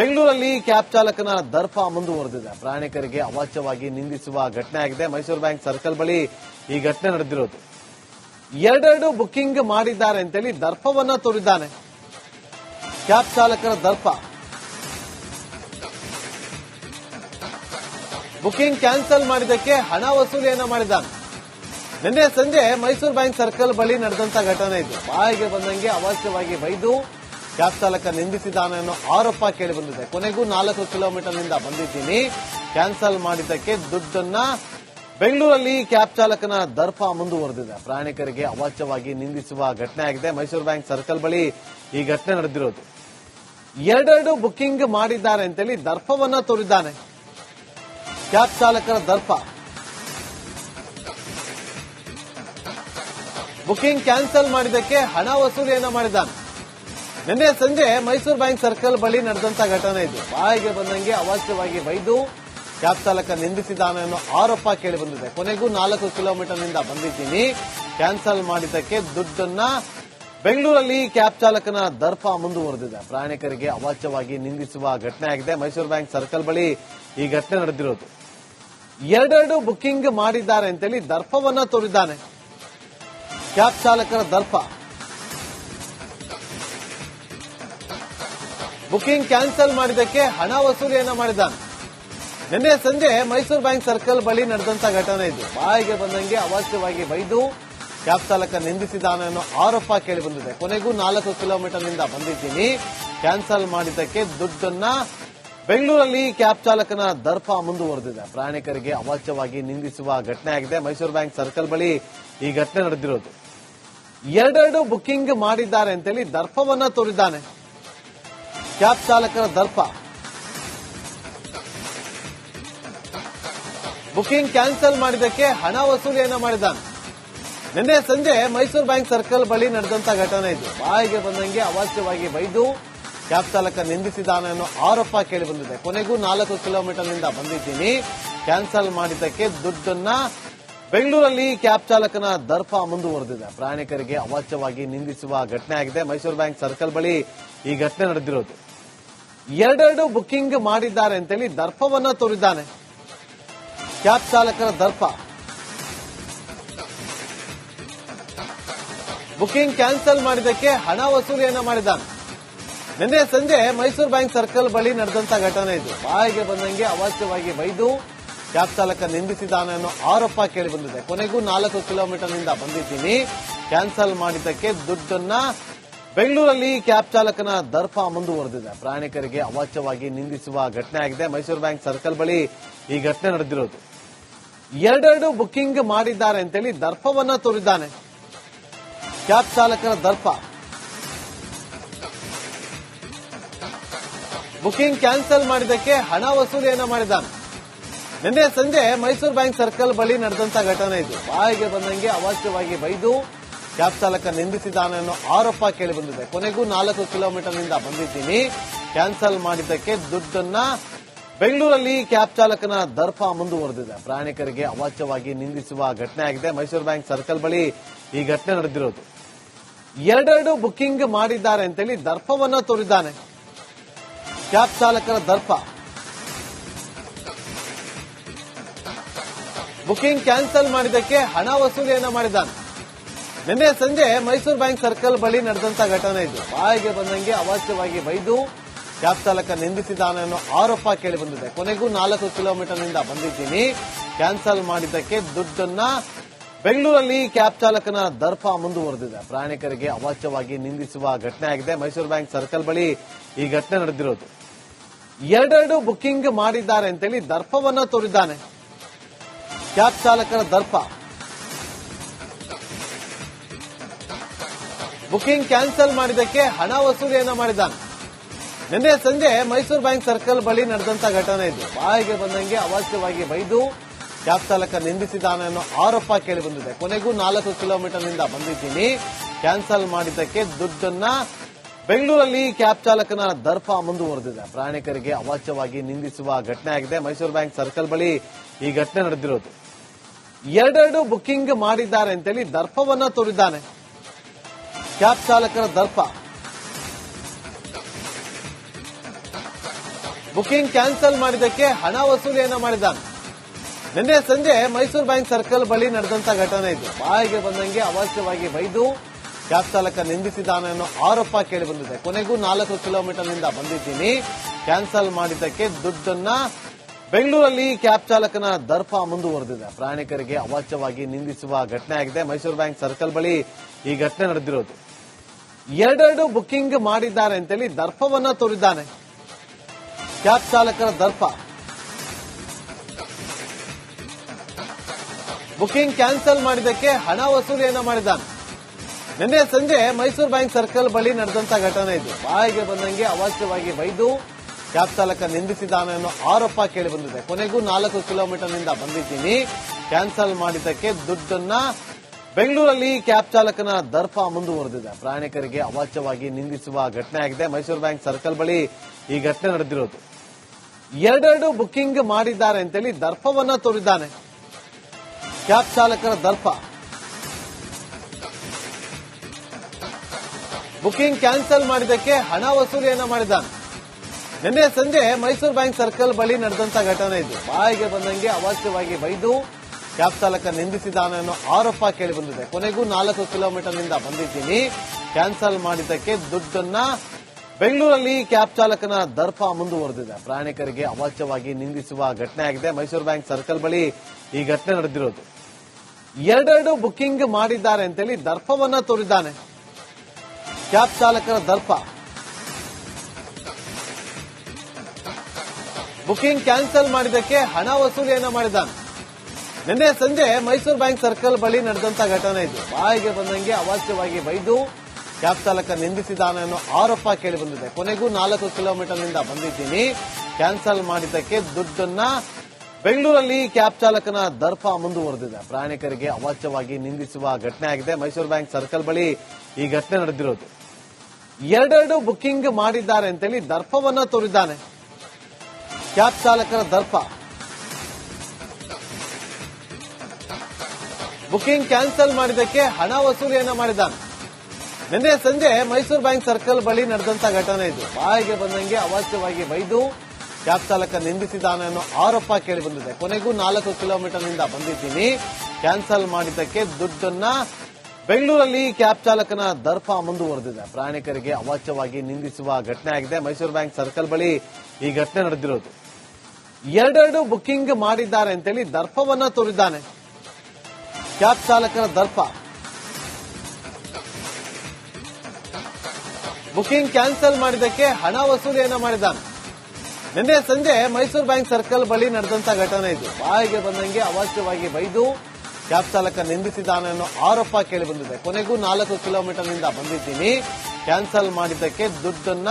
ಬೆಂಗಳೂರಲ್ಲಿ ಕ್ಯಾಬ್ ಚಾಲಕನ ದರ್ಪ ಮುಂದುವರೆದಿದೆ. ಪ್ರಯಾಣಿಕರಿಗೆ ಅವಾಚ್ಯವಾಗಿ ನಿಂದಿಸುವ ಘಟನೆ ಆಗಿದೆ. ಮೈಸೂರು ಬ್ಯಾಂಕ್ ಸರ್ಕಲ್ ಬಳಿ ಈ ಘಟನೆ ನಡೆದಿರೋದು. ಎರಡೆರಡು ಬುಕಿಂಗ್ ಮಾಡಿದ್ದಾರೆ ಅಂತೇಳಿ ದರ್ಪವನ್ನ ತೋರಿದ್ದಾನೆ. ಕ್ಯಾಬ್ ಚಾಲಕರ ದರ್ಪ. ಬುಕಿಂಗ್ ಕ್ಯಾನ್ಸಲ್ ಮಾಡಿದ್ದಕ್ಕೆ ಹಣ ವಸೂಲಿಯನ್ನ ಮಾಡಿದ್ದಾನೆ. ನಿನ್ನೆ ಸಂಜೆ ಮೈಸೂರು ಬ್ಯಾಂಕ್ ಸರ್ಕಲ್ ಬಳಿ ನಡೆದಂತ ಘಟನೆ ಇದು. ಬಾಯಿಗೆ ಬಂದಂಗೆ ಅವಾಚ್ಯವಾಗಿ ಬೈದು ಕ್ಯಾಬ್ ಚಾಲಕ ನಿಂದಿಸಿದ್ದಾನೆ ಅನ್ನೋ ಆರೋಪ ಕೇಳಿ ಬಂದಿದೆ. ಕೊನೆಗೂ ನಾಲ್ಕು ಕಿಲೋಮೀಟರ್ನಿಂದ ಬಂದಿದ್ದೀನಿ. ಕ್ಯಾನ್ಸಲ್ ಮಾಡಿದ್ದಕ್ಕೆ ದುಡ್ಡನ್ನ ಬೆಂಗಳೂರಲ್ಲಿ ಕ್ಯಾಬ್ ಚಾಲಕನ ದರ್ಪ ಮುಂದುವರೆದಿದೆ. ಪ್ರಯಾಣಿಕರಿಗೆ ಅವಾಚ್ಯವಾಗಿ ನಿಂದಿಸುವ ಘಟನೆ ಆಗಿದೆ. ಮೈಸೂರು ಬ್ಯಾಂಕ್ ಸರ್ಕಲ್ ಬಳಿ ಈ ಘಟನೆ ನಡೆದಿರೋದು. ಎರಡೆರಡು ಬುಕಿಂಗ್ ಮಾಡಿದ್ದಾರೆ ಅಂತೇಳಿ ದರ್ಪವನ್ನ ತೋರಿದ್ದಾನೆ. ಕ್ಯಾಬ್ ಚಾಲಕರ ದರ್ಪ. ಬುಕಿಂಗ್ ಕ್ಯಾನ್ಸಲ್ ಮಾಡಿದ್ದಕ್ಕೆ ಹಣ ವಸೂಲಿಯನ್ನ ಮಾಡಿದ್ದಾನೆ. ನಿನ್ನೆ ಸಂಜೆ ಮೈಸೂರು ಬ್ಯಾಂಕ್ ಸರ್ಕಲ್ ಬಳಿ ನಡೆದಂತ ಘಟನೆ ಇದು ಬಾಯಿಗೆ ಬಂದಂಗೆ ಅವಾಚ್ಯವಾಗಿ ಬೈದು ಕ್ಯಾಬ್ ಚಾಲಕ ನಿಂದಿಸಿದ್ದಾನೆ ಅನ್ನೋ ಆರೋಪ ಕೇಳಿ ಬಂದಿದೆ. ಕೊನೆಗೂ ನಾಲ್ಕು ಕಿಲೋಮೀಟರ್ನಿಂದ ಬಂದಿದ್ದೀನಿ. ಕ್ಯಾನ್ಸಲ್ ಮಾಡಿದ್ದಕ್ಕೆ ದುಡ್ಡನ್ನ ಬೆಂಗಳೂರಲ್ಲಿ ಕ್ಯಾಬ್ ಚಾಲಕನ ದರ್ಪ ಮುಂದುವರೆದಿದೆ. ಪ್ರಯಾಣಿಕರಿಗೆ ಅವಾಚ್ಯವಾಗಿ ನಿಂದಿಸುವ ಘಟನೆ ಆಗಿದೆ. ಮೈಸೂರು ಬ್ಯಾಂಕ್ ಸರ್ಕಲ್ ಬಳಿ ಈ ಘಟನೆ ನಡೆದಿರೋದು. ಎರಡೆರಡು ಬುಕಿಂಗ್ ಮಾಡಿದ್ದಾರೆ ಅಂತೇಳಿ ದರ್ಪವನ್ನ ತೋರಿದ್ದಾನೆ. ಕ್ಯಾಬ್ ಚಾಲಕರ ದರ್ಪ. ಬುಕಿಂಗ್ ಕ್ಯಾನ್ಸಲ್ ಮಾಡಿದ್ದಕ್ಕೆ ಹಣ ವಸೂಲಿಯನ್ನ ಮಾಡಿದ್ದಾನೆ. ನಿನ್ನೆ ಸಂಜೆ ಮೈಸೂರು ಬ್ಯಾಂಕ್ ಸರ್ಕಲ್ ಬಳಿ ನಡೆದಂತ ಘಟನೆ ಇದು. ಬಾಯಿಗೆ ಬಂದಂಗೆ ಅವಾಚ್ಯವಾಗಿ ಬೈದು ಕ್ಯಾಬ್ ಚಾಲಕ ನಿಂದಿಸಿದ್ದಾನೆ ಅನ್ನೋ ಆರೋಪ ಕೇಳಿ ಬಂದಿದೆ. ಕೊನೆಗೂ ನಾಲ್ಕು ಕಿಲೋಮೀಟರ್ನಿಂದ ಬಂದಿದ್ದೀನಿ. ಕ್ಯಾನ್ಸಲ್ ಮಾಡಿದ್ದಕ್ಕೆ ದುಡ್ಡನ್ನ ಬೆಂಗಳೂರಲ್ಲಿ ಕ್ಯಾಬ್ ಚಾಲಕನ ದರ್ಪ ಮುಂದುವರೆದಿದೆ. ಪ್ರಯಾಣಿಕರಿಗೆ ಅವಾಚ್ಯವಾಗಿ ನಿಂದಿಸುವ ಘಟನೆ ಆಗಿದೆ. ಮೈಸೂರು ಬ್ಯಾಂಕ್ ಸರ್ಕಲ್ ಬಳಿ ಈ ಘಟನೆ ನಡೆದಿರೋದು. ಎರಡೆರಡು ಬುಕಿಂಗ್ ಮಾಡಿದ್ದಾರೆ ಅಂತೇಳಿ ದರ್ಪವನ್ನ ತೋರಿದ್ದಾನೆ. ಕ್ಯಾಬ್ ಚಾಲಕರ ದರ್ಪ. ಬುಕಿಂಗ್ ಕ್ಯಾನ್ಸಲ್ ಮಾಡಿದ್ದಕ್ಕೆ ಹಣ ವಸೂಲಿಯನ್ನ ಮಾಡಿದ್ದಾನೆ. ನಿನ್ನೆ ಸಂಜೆ ಮೈಸೂರು ಬ್ಯಾಂಕ್ ಸರ್ಕಲ್ ಬಳಿ ನಡೆದಂತ ಘಟನೆ ಇದು. ಬಾಯಿಗೆ ಬಂದಂಗೆ ಅವಾಚ್ಯವಾಗಿ ಬೈದು ಕ್ಯಾಬ್ ಚಾಲಕ ನಿಂದಿಸಿದ್ದಾನೆ ಅನ್ನೋ ಆರೋಪ ಕೇಳಿ ಬಂದಿದೆ. ಕೊನೆಗೂ ನಾಲ್ಕು ಕಿಲೋಮೀಟರ್ನಿಂದ ಬಂದಿದ್ದೀನಿ. ಕ್ಯಾನ್ಸಲ್ ಮಾಡಿದ್ದಕ್ಕೆ ದುಡ್ಡನ್ನ ಬೆಂಗಳೂರಲ್ಲಿ ಕ್ಯಾಬ್ ಚಾಲಕನ ದರ್ಪ ಮುಂದುವರೆದಿದೆ. ಪ್ರಯಾಣಿಕರಿಗೆ ಅವಾಚ್ಯವಾಗಿ ನಿಂದಿಸುವ ಘಟನೆ ಆಗಿದೆ. ಮೈಸೂರು ಬ್ಯಾಂಕ್ ಸರ್ಕಲ್ ಬಳಿ ಈ ಘಟನೆ ನಡೆದಿರೋದು. ಎರಡೆರಡು ಬುಕಿಂಗ್ ಮಾಡಿದ್ದಾರೆ ಅಂತೇಳಿ ದರ್ಪವನ್ನ ತೋರಿದ್ದಾನೆ. ಕ್ಯಾಬ್ ಚಾಲಕರ ದರ್ಪ. ಬುಕಿಂಗ್ ಕ್ಯಾನ್ಸಲ್ ಮಾಡಿದ್ದಕ್ಕೆ ಹಣ ವಸೂಲಿಯನ್ನ ಮಾಡಿದ್ದಾನೆ. ನಿನ್ನೆ ಸಂಜೆ ಮೈಸೂರು ಬ್ಯಾಂಕ್ ಸರ್ಕಲ್ ಬಳಿ ನಡೆದಂತ ಘಟನೆ ಇದು. ಬಾಯಿಗೆ ಬಂದಂಗೆ ಅವಶ್ಯವಾಗಿ ಬೈದು ಕ್ಯಾಬ್ ಚಾಲಕ ನಿಂದಿಸಿದ್ದಾನೆ ಅನ್ನೋ ಆರೋಪ ಕೇಳಿ ಬಂದಿದೆ. ಕೊನೆಗೂ ನಾಲ್ಕು ಕಿಲೋಮೀಟರ್ನಿಂದ ಬಂದಿದ್ದೀನಿ. ಕ್ಯಾನ್ಸಲ್ ಮಾಡಿದ್ದಕ್ಕೆ ದುಡ್ಡನ್ನ ಬೆಂಗಳೂರಲ್ಲಿ ಕ್ಯಾಬ್ ಚಾಲಕನ ದರ್ಪ ಮುಂದುವರೆದಿದೆ. ಪ್ರಯಾಣಿಕರಿಗೆ ಅವಾಚ್ಯವಾಗಿ ನಿಂದಿಸುವ ಘಟನೆ ಆಗಿದೆ. ಮೈಸೂರು ಬ್ಯಾಂಕ್ ಸರ್ಕಲ್ ಬಳಿ ಈ ಘಟನೆ ನಡೆದಿರೋದು ಎರಡೆರಡು ಬುಕಿಂಗ್ ಮಾಡಿದ್ದಾರೆ ಅಂತೇಳಿ ದರ್ಪವನ್ನ ತೋರಿದ್ದಾನೆ. ಕ್ಯಾಬ್ ಚಾಲಕನ ದರ್ಪ. ಬುಕಿಂಗ್ ಕ್ಯಾನ್ಸಲ್ ಮಾಡಿದ್ದಕ್ಕೆ ಹಣ ವಸೂಲಿಯನ್ನ ಮಾಡಿದ್ದಾನೆ. ನಿನ್ನೆ ಸಂಜೆ ಮೈಸೂರು ಬ್ಯಾಂಕ್ ಸರ್ಕಲ್ ಬಳಿ ನಡೆದಂತ ಘಟನೆ ಇದು. ಬಾಯಿಗೆ ಬಂದಂಗೆ ಅವಾಚ್ಯವಾಗಿ ಬೈದು ಕ್ಯಾಬ್ ಚಾಲಕ ನಿಂದಿಸಿದ್ದಾನೆ ಅನ್ನೋ ಆರೋಪ ಕೇಳಿ ಬಂದಿದೆ. ಕೊನೆಗೂ ನಾಲ್ಕು ಕಿಲೋಮೀಟರ್ನಿಂದ ಬಂದಿದ್ದೀನಿ. ಕ್ಯಾನ್ಸಲ್ ಮಾಡಿದ್ದಕ್ಕೆ ದುಡ್ಡನ್ನ ಬೆಂಗಳೂರಲ್ಲಿ ಕ್ಯಾಬ್ ಚಾಲಕನ ದರ್ಪ ಮುಂದುವರೆದಿದೆ. ಪ್ರಯಾಣಿಕರಿಗೆ ಅವಾಚ್ಯವಾಗಿ ನಿಂದಿಸುವ ಘಟನೆ ಆಗಿದೆ. ಮೈಸೂರು ಬ್ಯಾಂಕ್ ಸರ್ಕಲ್ ಬಳಿ ಈ ಘಟನೆ ನಡೆದಿರೋದು. ಎರಡೆರಡು ಬುಕಿಂಗ್ ಮಾಡಿದ್ದಾರೆ ಅಂತೇಳಿ ದರ್ಪವನ್ನ ತೋರಿದ್ದಾನೆ. ಕ್ಯಾಬ್ ಚಾಲಕನ ದರ್ಪ. ಬುಕಿಂಗ್ ಕ್ಯಾನ್ಸಲ್ ಮಾಡಿದ್ದಕ್ಕೆ ಹಣ ವಸೂಲಿಯನ್ನ ಮಾಡಿದ್ದಾನೆ. ನಿನ್ನೆ ಸಂಜೆ ಮೈಸೂರು ಬ್ಯಾಂಕ್ ಸರ್ಕಲ್ ಬಳಿ ನಡೆದಂತ ಘಟನೆ ಇದು ಬಾಯಿಗೆ ಬಂದಂಗೆ ಅವಾಚ್ಯವಾಗಿ ಬೈದು ಕ್ಯಾಬ್ ಚಾಲಕ ನಿಂದಿಸಿದ್ದಾನೆ ಅನ್ನೋ ಆರೋಪ ಕೇಳಿ ಬಂದಿದೆ. ಕೊನೆಗೂ ನಾಲ್ಕು ಕಿಲೋಮೀಟರ್ನಿಂದ ಬಂದಿದ್ದೀನಿ. ಕ್ಯಾನ್ಸಲ್ ಮಾಡಿದ್ದಕ್ಕೆ ದುಡ್ಡನ್ನ ಬೆಂಗಳೂರಲ್ಲಿ ಕ್ಯಾಬ್ ಚಾಲಕನ ದರ್ಪ ಮುಂದುವರೆದಿದೆ. ಪ್ರಯಾಣಿಕರಿಗೆ ಅವಾಚ್ಯವಾಗಿ ನಿಂದಿಸುವ ಘಟನೆ ಆಗಿದೆ. ಮೈಸೂರು ಬ್ಯಾಂಕ್ ಸರ್ಕಲ್ ಬಳಿ ಈ ಘಟನೆ ನಡೆದಿರೋದು. ಎರಡೆರಡು ಬುಕಿಂಗ್ ಮಾಡಿದ್ದಾರೆ ಅಂತೇಳಿ ದರ್ಪವನ್ನ ತೋರಿದ್ದಾನೆ. ಕ್ಯಾಬ್ ಚಾಲಕನ ದರ್ಪ ಬುಕಿಂಗ್ ಕ್ಯಾನ್ಸಲ್ ಮಾಡಿದ್ದಕ್ಕೆ ಹಣ ವಸೂಲಿಯನ್ನ ಮಾಡಿದ್ದಾನೆ. ನಿನ್ನೆ ಸಂಜೆ ಮೈಸೂರು ಬ್ಯಾಂಕ್ ಸರ್ಕಲ್ ಬಳಿ ನಡೆದಂತ ಘಟನೆ ಇದು ಬಾಯಿಗೆ ಬಂದಂಗೆ ಅವಾಚ್ಯವಾಗಿ ಬೈದು ಕ್ಯಾಬ್ ಚಾಲಕ ನಿಂದಿಸಿದ್ದಾನೆ ಅನ್ನೋ ಆರೋಪ ಕೇಳಿ ಬಂದಿದೆ. ಕೊನೆಗೂ ನಾಲ್ಕು ಕಿಲೋಮೀಟರ್ನಿಂದ ಬಂದಿದ್ದೀನಿ. ಕ್ಯಾನ್ಸಲ್ ಮಾಡಿದ್ದಕ್ಕೆ ದುಡ್ಡನ್ನ ಬೆಂಗಳೂರಲ್ಲಿ ಕ್ಯಾಬ್ ಚಾಲಕನ ದರ್ಪ ಮುಂದುವರೆದಿದೆ. ಪ್ರಯಾಣಿಕರಿಗೆ ಅವಾಚ್ಯವಾಗಿ ನಿಂದಿಸುವ ಘಟನೆ ಆಗಿದೆ. ಮೈಸೂರು ಬ್ಯಾಂಕ್ ಸರ್ಕಲ್ ಬಳಿ ಈ ಘಟನೆ ನಡೆದಿರೋದು. ಎರಡೆರಡು ಬುಕಿಂಗ್ ಮಾಡಿದ್ದಾರೆ ಅಂತೇಳಿ ದರ್ಪವನ್ನ ತೋರಿದ್ದಾನೆ. ಕ್ಯಾಬ್ ಚಾಲಕರ ದರ್ಪ. ಬುಕಿಂಗ್ ಕ್ಯಾನ್ಸಲ್ ಮಾಡಿದ್ದಕ್ಕೆ ಹಣ ವಸೂಲಿಯನ್ನ ಮಾಡಿದ್ದಾನೆ. ನಿನ್ನೆ ಸಂಜೆ ಮೈಸೂರು ಬ್ಯಾಂಕ್ ಸರ್ಕಲ್ ಬಳಿ ನಡೆದಂತ ಘಟನೆ ಇದು. ಬಾಯಿಗೆ ಬಂದಂಗೆ ಅವಶ್ಯವಾಗಿ ಬೈದು ಕ್ಯಾಬ್ ಚಾಲಕ ನಿಂದಿಸಿದ್ದಾನೆ ಅನ್ನೋ ಆರೋಪ ಕೇಳಿ ಬಂದಿದೆ. ಕೊನೆಗೂ ನಾಲ್ಕು ಕಿಲೋಮೀಟರ್ನಿಂದ ಬಂದಿದ್ದೀನಿ. ಕ್ಯಾನ್ಸಲ್ ಮಾಡಿದ್ದಕ್ಕೆ ದುಡ್ಡನ್ನ ಬೆಂಗಳೂರಲ್ಲಿ ಕ್ಯಾಬ್ ಚಾಲಕನ ದರ್ಪ ಮುಂದುವರೆದಿದೆ. ಪ್ರಯಾಣಿಕರಿಗೆ ಅವಾಚ್ಯವಾಗಿ ನಿಂದಿಸುವ ಘಟನೆ ಆಗಿದೆ. ಮೈಸೂರು ಬ್ಯಾಂಕ್ ಸರ್ಕಲ್ ಬಳಿ ಈ ಘಟನೆ ನಡೆದಿರೋದು. ಎರಡೆರಡು ಬುಕಿಂಗ್ ಮಾಡಿದ್ದಾರೆ ಅಂತೇಳಿ ದರ್ಪವನ್ನ ತೋರಿದ್ದಾನೆ. ಕ್ಯಾಬ್ ಚಾಲಕರ ದರ್ಪ. ಬುಕಿಂಗ್ ಕ್ಯಾನ್ಸಲ್ ಮಾಡಿದ್ದಕ್ಕೆ ಹಣ ವಸೂಲಿಯನ್ನ ಮಾಡಿದ್ದಾನೆ. ನಿನ್ನೆ ಸಂಜೆ ಮೈಸೂರು ಬ್ಯಾಂಕ್ ಸರ್ಕಲ್ ಬಳಿ ನಡೆದಂತ ಘಟನೆ ಇದು. ಬಾಯಿಗೆ ಬಂದಂಗೆ ಅವಾಚ್ಯವಾಗಿ ಬೈದು ಕ್ಯಾಬ್ ಚಾಲಕ ನಿಂದಿಸಿದ್ದಾನೆ ಅನ್ನೋ ಆರೋಪ ಕೇಳಿ ಬಂದಿದೆ. ಕೊನೆಗೂ ನಾಲ್ಕು ಕಿಲೋಮೀಟರ್ನಿಂದ ಬಂದಿದ್ದೀನಿ. ಕ್ಯಾನ್ಸಲ್ ಮಾಡಿದ್ದಕ್ಕೆ ದುಡ್ಡನ್ನ ಬೆಂಗಳೂರಲ್ಲಿ ಕ್ಯಾಬ್ ಚಾಲಕನ ದರ್ಪ ಮುಂದುವರೆದಿದೆ. ಪ್ರಯಾಣಿಕರಿಗೆ ಅವಾಚ್ಯವಾಗಿ ನಿಂದಿಸುವ ಘಟನೆ ಆಗಿದೆ. ಮೈಸೂರು ಬ್ಯಾಂಕ್ ಸರ್ಕಲ್ ಬಳಿ ಈ ಘಟನೆ ನಡೆದಿರೋದು. ಎರಡೆರಡು ಬುಕಿಂಗ್ ಮಾಡಿದ್ದಾರೆ ಅಂತೇಳಿ ದರ್ಪವನ್ನ ತೋರಿದ್ದಾನೆ. ಕ್ಯಾಬ್ ಚಾಲಕರ ದರ್ಪ. ಬುಕಿಂಗ್ ಕ್ಯಾನ್ಸಲ್ ಮಾಡಿದ್ದಕ್ಕೆ ಹಣ ವಸೂಲಿಯನ್ನ ಮಾಡಿದ್ದಾನೆ. ನಿನ್ನೆ ಸಂಜೆ ಮೈಸೂರು ಬ್ಯಾಂಕ್ ಸರ್ಕಲ್ ಬಳಿ ನಡೆದಂತ ಘಟನೆ ಇದು. ಬಾಯಿಗೆ ಬಂದಂಗೆ ಅವಾಚ್ಯವಾಗಿ ಬೈದು ಕ್ಯಾಬ್ ಚಾಲಕ ನಿಂದಿಸಿದ್ದಾನೆ ಅನ್ನೋ ಆರೋಪ ಕೇಳಿ ಬಂದಿದೆ. ಕೊನೆಗೂ ನಾಲ್ಕು ಕಿಲೋಮೀಟರ್ನಿಂದ ಬಂದಿದ್ದೀನಿ. ಕ್ಯಾನ್ಸಲ್ ಮಾಡಿದ್ದಕ್ಕೆ ದುಡ್ಡನ್ನ ಬೆಂಗಳೂರಲ್ಲಿ ಕ್ಯಾಬ್ ಚಾಲಕನ ದರ್ಪ ಮುಂದುವರೆದಿದೆ. ಪ್ರಯಾಣಿಕರಿಗೆ ಅವಾಚ್ಯವಾಗಿ ನಿಂದಿಸುವ ಘಟನೆ ಆಗಿದೆ. ಮೈಸೂರು ಬ್ಯಾಂಕ್ ಸರ್ಕಲ್ ಬಳಿ ಈ ಘಟನೆ ನಡೆದಿರೋದು. ಎರಡೆರಡು ಬುಕಿಂಗ್ ಮಾಡಿದ್ದಾರೆ ಅಂತೇಳಿ ದರ್ಪವನ್ನ ತೋರಿದ್ದಾನೆ. ಕ್ಯಾಬ್ ಚಾಲಕನ ದರ್ಪ. ಬುಕಿಂಗ್ ಕ್ಯಾನ್ಸಲ್ ಮಾಡಿದ್ದಕ್ಕೆ ಹಣ ವಸೂಲಿಯನ್ನ ಮಾಡಿದ್ದಾನೆ. ನಿನ್ನೆ ಸಂಜೆ ಮೈಸೂರು ಬ್ಯಾಂಕ್ ಸರ್ಕಲ್ ಬಳಿ ನಡೆದಂತ ಘಟನೆ ಇದು ಬಾಯಿಗೆ ಬಂದಂಗೆ ಅವಾಚ್ಯವಾಗಿ ಬೈದು ಕ್ಯಾಬ್ ಚಾಲಕ ನಿಂದಿಸಿದ್ದಾನೆ ಅನ್ನೋ ಆರೋಪ ಕೇಳಿ ಬಂದಿದೆ. ಕೊನೆಗೂ ನಾಲ್ಕು ಕಿಲೋಮೀಟರ್ನಿಂದ ಬಂದಿದ್ದೀನಿ. ಕ್ಯಾನ್ಸಲ್ ಮಾಡಿದ್ದಕ್ಕೆ ದುಡ್ಡನ್ನ ಬೆಂಗಳೂರಲ್ಲಿ ಕ್ಯಾಬ್ ಚಾಲಕನ ದರ್ಪ ಮುಂದುವರೆದಿದೆ. ಪ್ರಯಾಣಿಕರಿಗೆ ಅವಾಚ್ಯವಾಗಿ ನಿಂದಿಸುವ ಘಟನೆ ಆಗಿದೆ. ಮೈಸೂರು ಬ್ಯಾಂಕ್ ಸರ್ಕಲ್ ಬಳಿ ಈ ಘಟನೆ ನಡೆದಿರೋದು. ಎರಡೆರಡು ಬುಕಿಂಗ್ ಮಾಡಿದ್ದಾರೆ ಅಂತೇಳಿ ದರ್ಪವನ್ನ ತೋರಿದ್ದಾನೆ. ಕ್ಯಾಬ್ ಚಾಲಕರ ದರ್ಪ. ಬುಕಿಂಗ್ ಕ್ಯಾನ್ಸಲ್ ಮಾಡಿದ್ದಕ್ಕೆ ಹಣ ವಸೂಲಿಯನ್ನ ಮಾಡಿದ್ದಾನೆ. ನಿನ್ನೆ ಸಂಜೆ ಮೈಸೂರು ಬ್ಯಾಂಕ್ ಸರ್ಕಲ್ ಬಳಿ ನಡೆದಂತ ಘಟನೆ ಇದು. ಬಾಯಿಗೆ ಬಂದಂಗೆ ಅವಾಚ್ಯವಾಗಿ ಬೈದು ಕ್ಯಾಬ್ ಚಾಲಕ ನಿಂದಿಸಿದ್ದಾನೆ ಅನ್ನೋ ಆರೋಪ ಕೇಳಿ ಬಂದಿದೆ. ಕೊನೆಗೂ ನಾಲ್ಕು ಕಿಲೋಮೀಟರ್ನಿಂದ ಬಂದಿದ್ದೀನಿ. ಕ್ಯಾನ್ಸಲ್ ಮಾಡಿದ್ದಕ್ಕೆ ದುಡ್ಡನ್ನ ಬೆಂಗಳೂರಲ್ಲಿ ಕ್ಯಾಬ್ ಚಾಲಕನ ದರ್ಪ ಮುಂದುವರೆದಿದೆ. ಪ್ರಯಾಣಿಕರಿಗೆ ಅವಾಚ್ಯವಾಗಿ ನಿಂದಿಸುವ ಘಟನೆ ಆಗಿದೆ. ಮೈಸೂರು ಬ್ಯಾಂಕ್ ಸರ್ಕಲ್ ಬಳಿ ಈ ಘಟನೆ ನಡೆದಿರೋದು. ಎರಡೆರಡು ಬುಕಿಂಗ್ ಮಾಡಿದ್ದಾರೆ ಅಂತೇಳಿ ದರ್ಪವನ್ನ ತೋರಿದ್ದಾನೆ. ಕ್ಯಾಬ್ ಚಾಲಕರ ದರ್ಪ. ಬುಕಿಂಗ್ ಕ್ಯಾನ್ಸಲ್ ಮಾಡಿದ್ದಕ್ಕೆ ಹಣ ವಸೂಲಿಯನ್ನ ಮಾಡಿದ್ದಾನೆ. ನಿನ್ನೆ ಸಂಜೆ ಮೈಸೂರು ಬ್ಯಾಂಕ್ ಸರ್ಕಲ್ ಬಳಿ ನಡೆದಂತ ಘಟನೆ ಇದು. ಬಾಯಿಗೆ ಬಂದಂಗೆ ಅವಾಚ್ಯವಾಗಿ ಬೈದು ಕ್ಯಾಬ್ ಚಾಲಕ ನಿಂದಿಸಿದ್ದಾನೆ ಅನ್ನೋ ಆರೋಪ ಕೇಳಿ ಬಂದಿದೆ ಕೊನೆಗೂ ನಾಲ್ಕು ಕಿಲೋಮೀಟರ್ನಿಂದ ಬಂದಿದ್ದೀನಿ. ಕ್ಯಾನ್ಸಲ್ ಮಾಡಿದ್ದಕ್ಕೆ ದುಡ್ಡನ್ನ